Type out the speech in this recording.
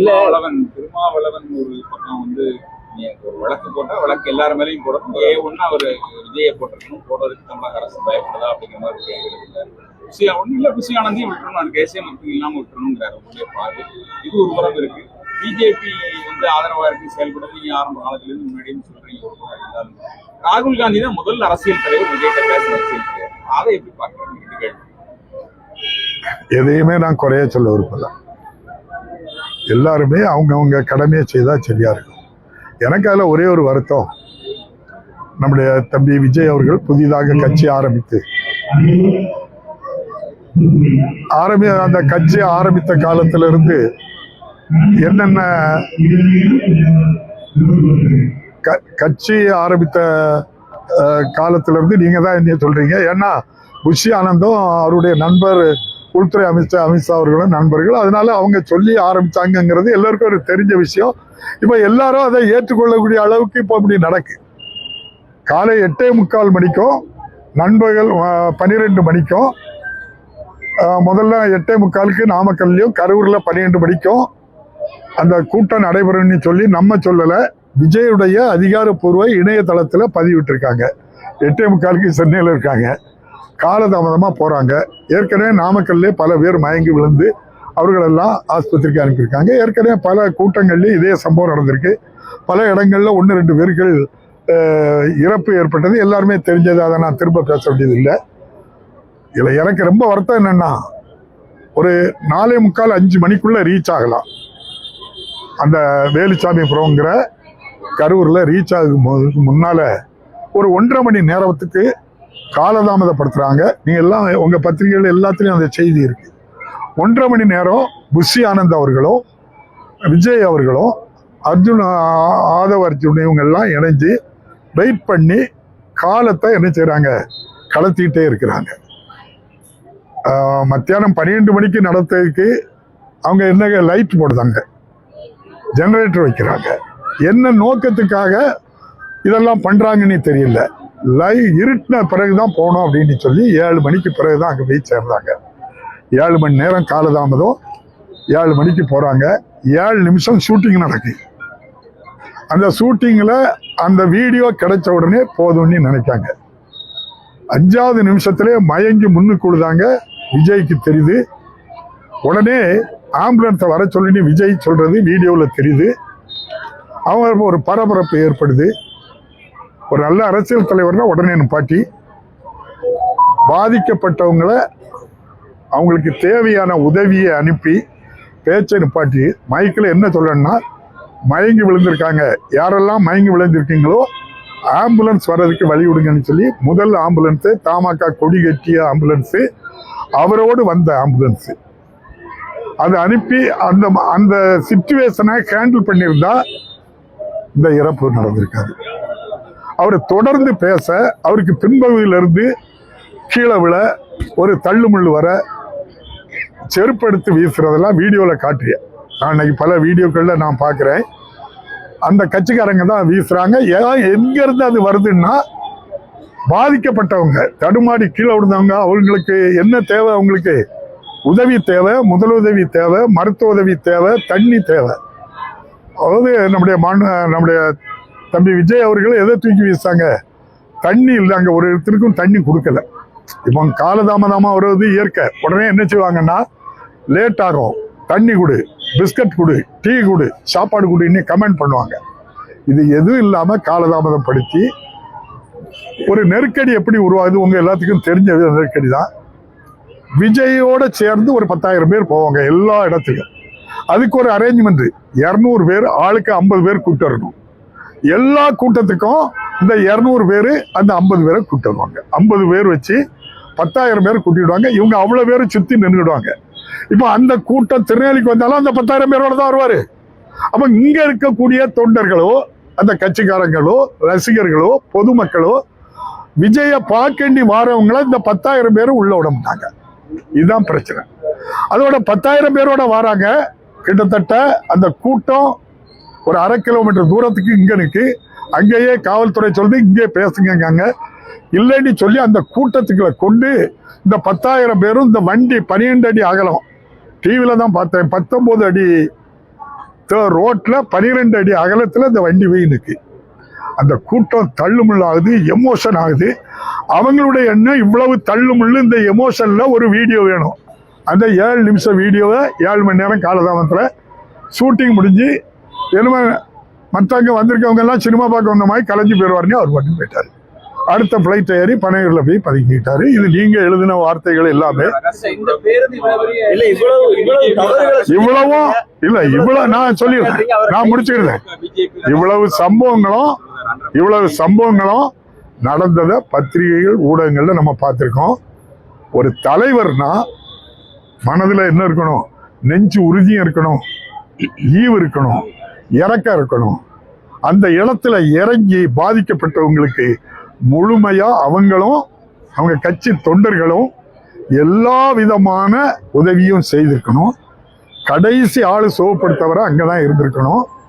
திருமாவளவன் திருமாவளவன் ஒரு பக்கம் வந்து நீ ஒரு வழக்கு போட்டா வழக்கு எல்லார் மேலயும் போடணும் ஏ ஒண்ணு அவர் விஜயை போட்டிருக்கணும் போடுறதுக்கு தமிழக அரசு பயப்படுதா அப்படிங்கிற மாதிரி கேள்வி ஒன்றும் இல்லை புசி ஆனந்தையும் விட்டுறணும். அது தேசிய மக்கள் இல்லாம விட்டுறணுங்கிறாரு உங்களுடைய பார்வை. இது ஒரு புறம் இருக்கு. பிஜேபி வந்து ஆதரவா இருக்கு செயல்பட நீங்க ஆரம்ப காலத்துல இருந்து முன்னாடியும் சொல்றீங்க ஒரு இருந்தாலும். ராகுல் காந்தி தான் முதல் அரசியல் தலைவர் விஜய்கிட்ட பேச வச்சிருக்காரு அதை எப்படி பார்க்கறீங்க? எதையுமே நான் குறைய சொல்ல விரும்பல. எல்லாருமே அவங்கவுங்க கடமையை செய்தால் சரியாக இருக்கும். எனக்கு அதில் ஒரே ஒரு வருத்தம். நம்முடைய தம்பி விஜய் அவர்கள் புதிதாக கட்சி ஆரம்பித்து. ஆரம்பி அந்த கட்சி ஆரம்பித்த காலத்திலிருந்து என்னென்ன க- கட்சி ஆரம்பித்த காலத்திலிருந்து நீங்கள் தான் என்ன சொல்கிறீங்க ஏன்னா புஷி ஆனந்தும் அவருடைய நண்பர் உள்துறை அமைச்சர் அமித்ஷா அவர்களும் நண்பர்கள். அதனால அவங்க சொல்லி ஆரம்பிச்சாங்கங்கிறது எல்லாருக்கும் ஒரு தெரிஞ்ச விஷயம். இப்போ எல்லாரும் அதை ஏற்றுக்கொள்ளக்கூடிய அளவுக்கு இப்போ இப்படி நடக்கு. காலை எட்டே முக்கால் மணிக்கும் நண்பர்கள் பன்னிரெண்டு மணிக்கும் முதல்ல எட்டே முக்காலுக்கு நாமக்கல்லையும் கரூரில் பன்னிரெண்டு மணிக்கும் அந்த கூட்டம் நடைபெறும்னு சொல்லி நம்ம சொல்லலை. விஜயுடைய அதிகாரப்பூர்வ இணையதளத்தில் பதிவிட்டிருக்காங்க. எட்டே முக்காலுக்கு சென்னையில் இருக்காங்க. காலதாமதமாக போகிறாங்க ஏற்கனவே நாமக்கல்லே பல பேர் மயங்கி விழுந்து அவர்களெல்லாம் ஆஸ்பத்திரிக்கு அனுப்பியிருக்காங்க. ஏற்கனவே பல கூட்டங்கள்லேயும் இதே சம்பவம் நடந்திருக்கு. பல இடங்களில் ஒன்று ரெண்டு பேர்கள் இறப்பு ஏற்பட்டது. எல்லாருமே தெரிஞ்சது. அதை நான் திரும்ப பேச வேண்டியது இல்லை இதில் எனக்கு ரொம்ப வருத்தம் என்னென்னா ஒரு நாலே முக்கால் அஞ்சு மணிக்குள்ளே ரீச் ஆகலாம். அந்த வேலுச்சாமிபுரம்ங்கிற கரூரில் ரீச் ஆகும் முன்னால் ஒரு ஒன்றரை மணி நேரத்துக்கு காலதாமதப்படுத்துறாங்க. நீங்க எல்லாம் உங்க பத்திரிகைகள் எல்லாத்துலயும் அந்த செய்தி இருக்கு. ஒன்றரை மணி நேரம் புஷி ஆனந்த் அவர்களும் விஜய் அவர்களும் அர்ஜுன் ஆதவ அர்ஜுன் இவங்க எல்லாம் இணைஞ்சு வெயிட் பண்ணி காலத்தை என்ன செய்கிறாங்க கலத்திக்கிட்டே இருக்கிறாங்க. மத்தியானம் பன்னிரெண்டு மணிக்கு நடத்துறதுக்கு அவங்க என்ன லைட் போடுதாங்க ஜெனரேட்டர் வைக்கிறாங்க. என்ன நோக்கத்துக்காக இதெல்லாம் பண்றாங்கன்னு தெரியல. லை இருட்டின பிறகுதான் போகணும் அப்படின்னு சொல்லி ஏழு மணிக்கு பிறகுதான் அங்கே போய் சேர்ந்தாங்க. ஏழு மணி நேரம் காலதாமதம். ஏழு மணிக்கு போகிறாங்க ஏழு நிமிஷம் ஷூட்டிங் நடக்கு அந்த ஷூட்டிங்கில் அந்த வீடியோ கிடைச்ச உடனே போதும்னு நினைக்காங்க. அஞ்சாவது நிமிஷத்திலே மயங்கி முன்னுக்கு விழுதாங்க விஜய்க்கு தெரியுது. உடனே ஆம்புலன்ஸை வர சொல்லின்னு விஜய் சொல்கிறது வீடியோவில் தெரியுது. அவங்க ஒரு பரபரப்பு ஏற்படுது. ஒரு நல்ல அரசியல் தலைவர்னா உடனே நிப்பாட்டி பாதிக்கப்பட்டவங்கள அவங்களுக்கு தேவையான உதவியை அனுப்பி பேச்சை நிப்பாட்டி மைக்கில் என்ன சொல்லணும்னா மயங்கி விழுந்திருக்காங்க. யாரெல்லாம் மயங்கி விழுந்திருக்கீங்களோ ஆம்புலன்ஸ் வர்றதுக்கு வழி விடுங்கன்னு சொல்லி முதல் ஆம்புலன்ஸு தமாக கொடி கட்டிய ஆம்புலன்ஸு. அவரோடு வந்த ஆம்புலன்ஸு. அதை அனுப்பி அந்த அந்த சுச்சுவேஷனை ஹேண்டில் பண்ணியிருந்தா இந்த இறப்பு நடந்திருக்காது. அவர் தொடர்ந்து பேச அவருக்கு பின்பகுதியிலிருந்து கீழே விழ ஒரு தள்ளுமுள்ளு வர செருப்படுத்து வீசுறதெல்லாம் வீடியோவில் காட்டுறிய நான் இன்னைக்கு பல வீடியோக்களில் நான் பார்க்குறேன் அந்த கட்சிக்காரங்க தான் வீசுறாங்க. ஏன் எங்கேருந்து அது வருதுன்னா பாதிக்கப்பட்டவங்க தடுமாடி கீழே விழுந்தவங்க அவங்களுக்கு என்ன தேவை அவங்களுக்கு? உதவி தேவை முதலுதவி தேவை மருத்துவ உதவி தேவை தண்ணி தேவை. அதாவது நம்முடைய மாநில நம்முடைய தம்பி விஜய் அவர்கள் எதை தூக்கி வீசாங்க? தண்ணி இல்லை அங்கே ஒரு இடத்திற்கும் தண்ணி கொடுக்கல. இப்போ காலதாமதமாக வருவது இயற்கை. உடனே என்ன செய்வாங்கன்னா லேட் ஆகும். தண்ணி கொடு பிஸ்கட் கொடு டீ கொடு சாப்பாடு கொடுன்னு கமெண்ட் பண்ணுவாங்க. இது எதுவும் இல்லாமல் காலதாமதம் படுத்தி ஒரு நெருக்கடி எப்படி உருவாகுது உங்கள் எல்லாத்துக்கும் தெரிஞ்ச நெருக்கடி தான். விஜயோட சேர்ந்து ஒரு பத்தாயிரம் பேர் போவாங்க எல்லா இடத்துக்கும். அதுக்கு ஒரு அரேஞ்ச்மெண்ட் இரநூறு பேர் ஆளுக்கு ஐம்பது பேர் கூப்பிட்டு வரணும். எல்லா கூட்டத்துக்கும் இந்த இரநூறு பேர் அந்த ஐம்பது பேரை கூட்டிடுவாங்க வருவாங்க. ஐம்பது பேர் வச்சு பத்தாயிரம் பேர் கூட்டிடுவாங்க. இவங்க அவ்வளோ பேரும் சுற்றி நின்றுடுவாங்க இப்போ அந்த கூட்டம் திருநெல்வேலிக்கு வந்தாலும் அந்த பத்தாயிரம் பேரோட தான் வருவார். அப்போ இங்கே இருக்கக்கூடிய தொண்டர்களோ அந்த கட்சிக்காரங்களோ ரசிகர்களோ பொதுமக்களோ விஜய பார்க்கண்டி வாரவங்களை இந்த பத்தாயிரம் பேரும் உள்ள விட மாட்டாங்க. இதுதான் பிரச்சனை. அதோட பத்தாயிரம் பேரோட வராங்க. கிட்டத்தட்ட அந்த கூட்டம் ஒரு அரை கிலோமீட்டர் தூரத்துக்கு இங்கே நிற்கு அங்கேயே காவல்துறை சொல்லி இங்கே பேசுங்கங்க இல்லைன்னு சொல்லி அந்த கூட்டத்துக்குள்ள கொண்டு இந்த பத்தாயிரம் பேரும் இந்த வண்டி பன்னிரெண்டு அடி அகலம். டிவியில் தான் பார்த்தேன் பத்தொம்போது அடி ரோட்டில் ரோட்ல பனிரெண்டு அடி அகலத்தில் இந்த வண்டி போய் நிற்கு அந்த கூட்டம் தள்ளுமுள்ளாகுது எமோஷன் ஆகுது. அவங்களுடைய எண்ணம் இவ்வளவு தள்ளுமுள்ளு இந்த எமோஷனில் ஒரு வீடியோ வேணும். அந்த ஏழு நிமிஷம் வீடியோவை ஏழு மணி நேரம் காலதாமத்தில் ஷூட்டிங் முடிஞ்சு என்னமோ மற்றவங்க வந்திருக்கவங்க எல்லாம் சினிமா பார்க்க வந்த மாதிரி கலைஞ்சு போயிடுவாருன்னு அவர் பண்ணி போயிட்டாரு. அடுத்த ஃப்ளைட் ஏறி பனையூர்ல போய் பதுக்கிட்டாரு. இது நீங்க எழுதின வார்த்தைகள் எல்லாமே. இவ்வளவும் இல்ல இவ்வளவு நான் சொல்லிடுறேன். நான் முடிச்சுக்கிறேன். இவ்வளவு சம்பவங்களும் இவ்வளவு சம்பவங்களும் நடந்ததை பத்திரிகைகள் ஊடகங்கள்ல நம்ம பார்த்திருக்கோம். ஒரு தலைவர்னா மனதுல என்ன இருக்கணும்? நெஞ்சு உறுதியும் இருக்கணும். ஈவு இருக்கணும். இறக்கம் இருக்கணும். அந்த இடத்துல இறங்கி பாதிக்கப்பட்டவங்களுக்கு முழுமையா அவங்களும் அவங்க கட்சி தொண்டர்களும் எல்லா விதமான உதவியும் செய்திருக்கணும். கடைசி ஆள் சுகப்படுத்தவரை அங்கதான் இருந்திருக்கணும்.